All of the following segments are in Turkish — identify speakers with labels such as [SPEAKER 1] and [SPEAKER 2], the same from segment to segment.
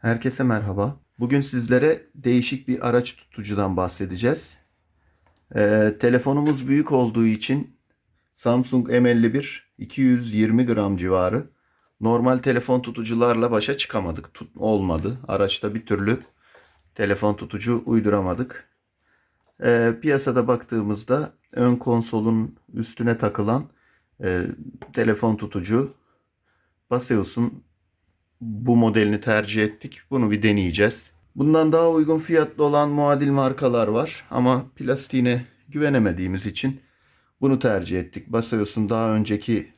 [SPEAKER 1] Herkese merhaba. Bugün sizlere değişik bir araç tutucudan bahsedeceğiz. Ee, telefonumuz büyük olduğu için Samsung M51 220 gram civarı. Normal telefon tutucularla başa çıkamadık. Tut, olmadı. Araçta bir türlü telefon tutucu uyduramadık. Ee, piyasada baktığımızda ön konsolun üstüne takılan e, telefon tutucu Baseus'un bu modelini tercih ettik. Bunu bir deneyeceğiz. Bundan daha uygun fiyatlı olan muadil markalar var ama plastiğine güvenemediğimiz için bunu tercih ettik. Baseus'un daha önceki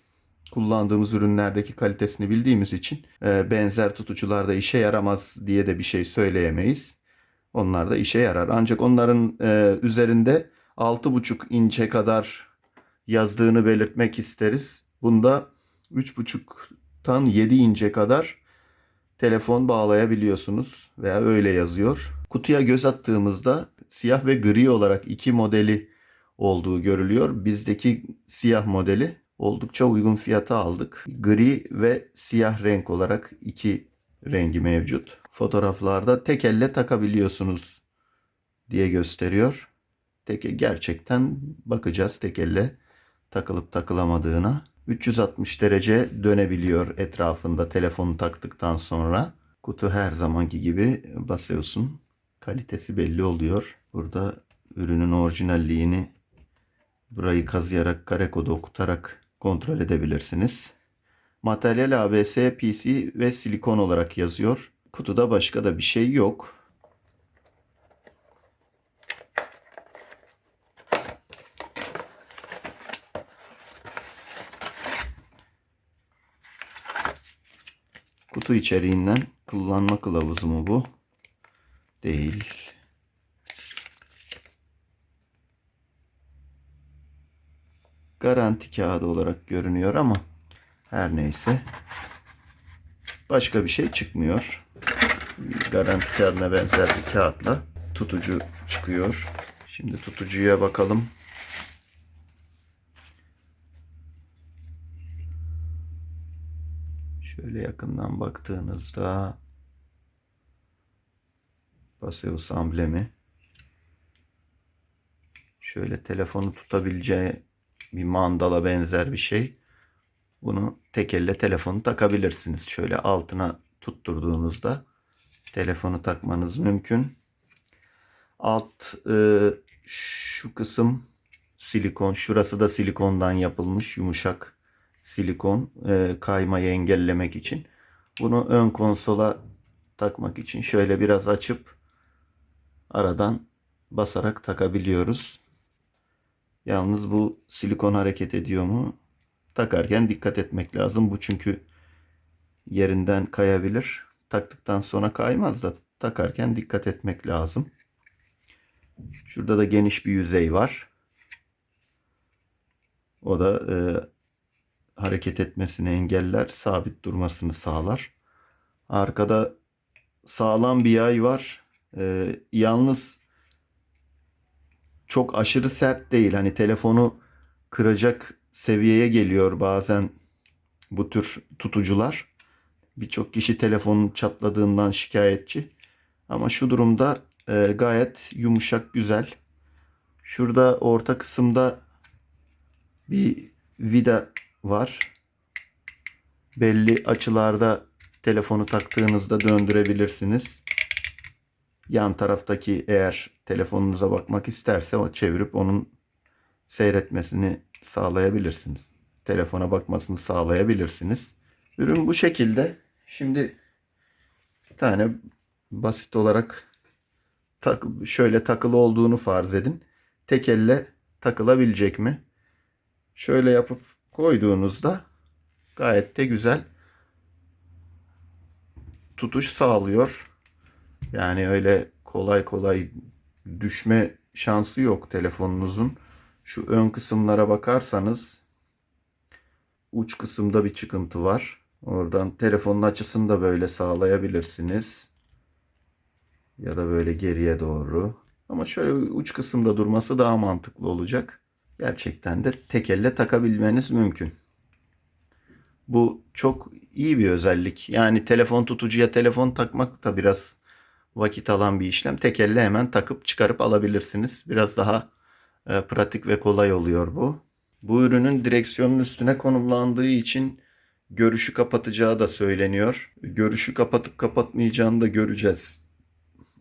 [SPEAKER 1] kullandığımız ürünlerdeki kalitesini bildiğimiz için e, benzer tutucularda işe yaramaz diye de bir şey söyleyemeyiz. Onlar da işe yarar. Ancak onların e, üzerinde 6,5 inçe kadar yazdığını belirtmek isteriz. Bunda 3,5'tan 7 ince kadar telefon bağlayabiliyorsunuz veya öyle yazıyor. Kutuya göz attığımızda siyah ve gri olarak iki modeli olduğu görülüyor. Bizdeki siyah modeli oldukça uygun fiyata aldık. Gri ve siyah renk olarak iki rengi mevcut. Fotoğraflarda tek elle takabiliyorsunuz diye gösteriyor. Tek gerçekten bakacağız tek elle takılıp takılamadığına. 360 derece dönebiliyor etrafında telefonu taktıktan sonra. Kutu her zamanki gibi basıyorsun. Kalitesi belli oluyor. Burada ürünün orijinalliğini burayı kazıyarak kare kodu okutarak kontrol edebilirsiniz. Materyal ABS, PC ve silikon olarak yazıyor. Kutuda başka da bir şey yok. Kutu içeriğinden kullanma kılavuzu mu bu? Değil. Garanti kağıdı olarak görünüyor ama her neyse. Başka bir şey çıkmıyor. Garanti kağıdına benzer bir kağıtla tutucu çıkıyor. Şimdi tutucuya bakalım. Şöyle yakından baktığınızda Baseus amblemi şöyle telefonu tutabileceği bir mandala benzer bir şey. Bunu tek elle telefonu takabilirsiniz. Şöyle altına tutturduğunuzda telefonu takmanız mümkün. Alt e, şu kısım silikon. Şurası da silikondan yapılmış yumuşak silikon e, kaymayı engellemek için. Bunu ön konsola takmak için şöyle biraz açıp aradan basarak takabiliyoruz. Yalnız bu silikon hareket ediyor mu? Takarken dikkat etmek lazım. Bu çünkü yerinden kayabilir. Taktıktan sonra kaymaz da takarken dikkat etmek lazım. Şurada da geniş bir yüzey var. O da e, hareket etmesini engeller, sabit durmasını sağlar. Arkada sağlam bir yay var. Ee, yalnız çok aşırı sert değil. Hani telefonu kıracak seviyeye geliyor bazen bu tür tutucular. Birçok kişi telefonun çatladığından şikayetçi. Ama şu durumda e, gayet yumuşak, güzel. Şurada orta kısımda bir vida var. Belli açılarda telefonu taktığınızda döndürebilirsiniz. Yan taraftaki eğer telefonunuza bakmak isterse o çevirip onun seyretmesini sağlayabilirsiniz. Telefona bakmasını sağlayabilirsiniz. Ürün bu şekilde. Şimdi bir tane basit olarak tak, şöyle takılı olduğunu farz edin. Tek elle takılabilecek mi? Şöyle yapıp koyduğunuzda gayet de güzel tutuş sağlıyor. Yani öyle kolay kolay düşme şansı yok telefonunuzun. Şu ön kısımlara bakarsanız uç kısımda bir çıkıntı var. Oradan telefonun açısını da böyle sağlayabilirsiniz. Ya da böyle geriye doğru. Ama şöyle uç kısımda durması daha mantıklı olacak gerçekten de tek elle takabilmeniz mümkün. Bu çok iyi bir özellik. Yani telefon tutucuya telefon takmak da biraz vakit alan bir işlem. Tek elle hemen takıp çıkarıp alabilirsiniz. Biraz daha e, pratik ve kolay oluyor bu. Bu ürünün direksiyonun üstüne konumlandığı için görüşü kapatacağı da söyleniyor. Görüşü kapatıp kapatmayacağını da göreceğiz.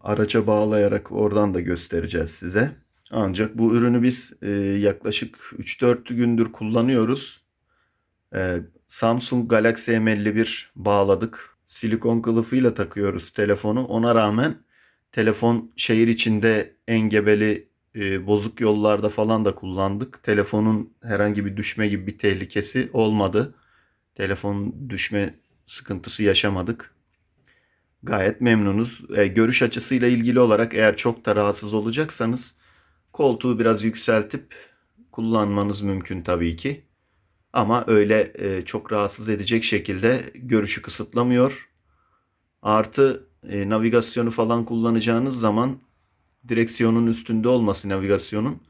[SPEAKER 1] Araca bağlayarak oradan da göstereceğiz size. Ancak bu ürünü biz e, yaklaşık 3-4 gündür kullanıyoruz. E, Samsung Galaxy M51 bağladık. Silikon kılıfıyla takıyoruz telefonu. Ona rağmen telefon şehir içinde engebeli e, bozuk yollarda falan da kullandık. Telefonun herhangi bir düşme gibi bir tehlikesi olmadı. Telefon düşme sıkıntısı yaşamadık. Gayet memnunuz. E, görüş açısıyla ilgili olarak eğer çok da rahatsız olacaksanız koltuğu biraz yükseltip kullanmanız mümkün tabii ki. Ama öyle e, çok rahatsız edecek şekilde görüşü kısıtlamıyor. Artı e, navigasyonu falan kullanacağınız zaman direksiyonun üstünde olması navigasyonun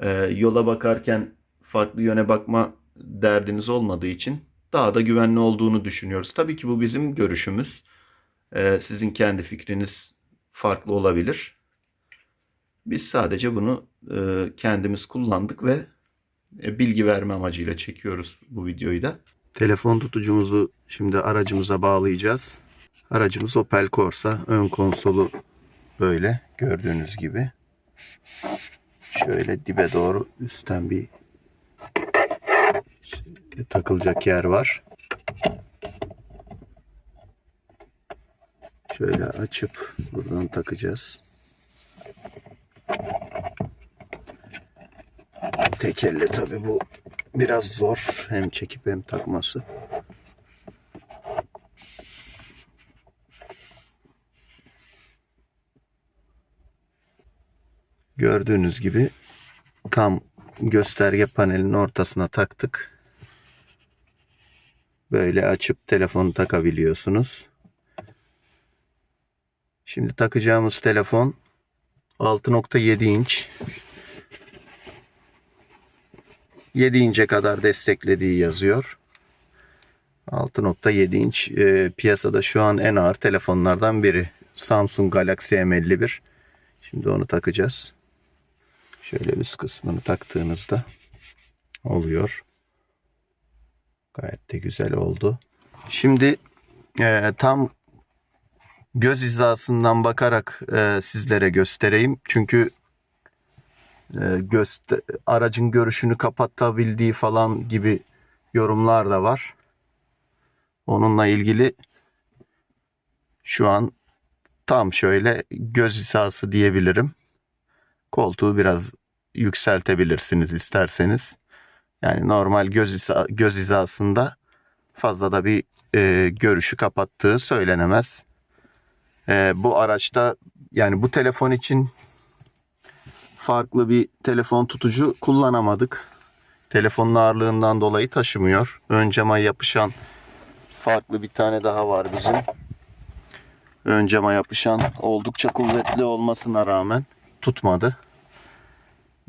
[SPEAKER 1] e, yola bakarken farklı yöne bakma derdiniz olmadığı için daha da güvenli olduğunu düşünüyoruz. Tabii ki bu bizim görüşümüz. E, sizin kendi fikriniz farklı olabilir. Biz sadece bunu e, kendimiz kullandık ve e, bilgi verme amacıyla çekiyoruz bu videoyu da. Telefon tutucumuzu şimdi aracımıza bağlayacağız. Aracımız Opel Corsa. Ön konsolu böyle gördüğünüz gibi. Şöyle dibe doğru üstten bir takılacak yer var. Şöyle açıp buradan takacağız. Tek elle tabi bu biraz zor. Hem çekip hem takması. Gördüğünüz gibi tam gösterge panelinin ortasına taktık. Böyle açıp telefonu takabiliyorsunuz. Şimdi takacağımız telefon 6.7 inç 7 ince kadar desteklediği yazıyor. 6.7 inç e, piyasada şu an en ağır telefonlardan biri. Samsung Galaxy M51. Şimdi onu takacağız. Şöyle üst kısmını taktığınızda oluyor. Gayet de güzel oldu. Şimdi e, tam göz hizasından bakarak e, sizlere göstereyim. Çünkü göster aracın görüşünü kapatabildiği falan gibi yorumlar da var. Onunla ilgili şu an tam şöyle göz hizası diyebilirim. Koltuğu biraz yükseltebilirsiniz isterseniz. Yani normal göz, hiza, göz hizasında fazla da bir e, görüşü kapattığı söylenemez. E, bu araçta yani bu telefon için farklı bir telefon tutucu kullanamadık. Telefonun ağırlığından dolayı taşımıyor. Ön cama yapışan farklı bir tane daha var bizim. Ön cama yapışan oldukça kuvvetli olmasına rağmen tutmadı.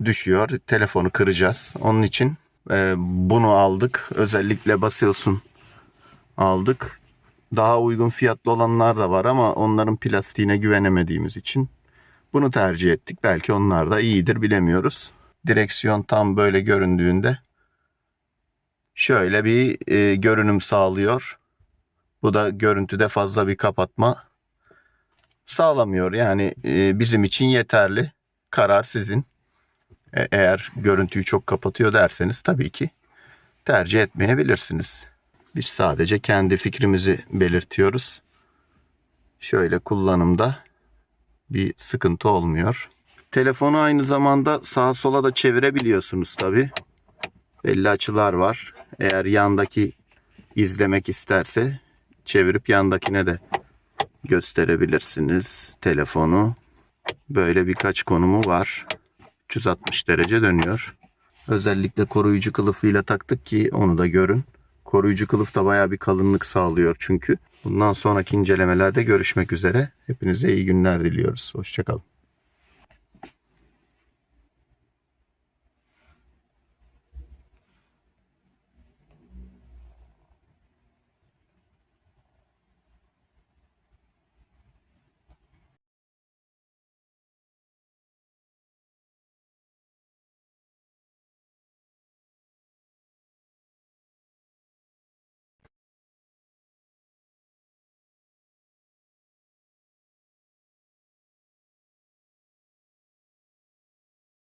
[SPEAKER 1] Düşüyor. Telefonu kıracağız. Onun için e, bunu aldık. Özellikle basıyorsun aldık. Daha uygun fiyatlı olanlar da var ama onların plastiğine güvenemediğimiz için bunu tercih ettik. Belki onlar da iyidir bilemiyoruz. Direksiyon tam böyle göründüğünde şöyle bir e, görünüm sağlıyor. Bu da görüntüde fazla bir kapatma sağlamıyor. Yani e, bizim için yeterli. Karar sizin. E, eğer görüntüyü çok kapatıyor derseniz tabii ki tercih etmeyebilirsiniz. Biz sadece kendi fikrimizi belirtiyoruz. Şöyle kullanımda bir sıkıntı olmuyor. Telefonu aynı zamanda sağa sola da çevirebiliyorsunuz tabi. Belli açılar var. Eğer yandaki izlemek isterse çevirip yandakine de gösterebilirsiniz telefonu. Böyle birkaç konumu var. 360 derece dönüyor. Özellikle koruyucu kılıfıyla taktık ki onu da görün. Koruyucu kılıf da baya bir kalınlık sağlıyor çünkü. Bundan sonraki incelemelerde görüşmek üzere. Hepinize iyi günler diliyoruz. Hoşçakalın.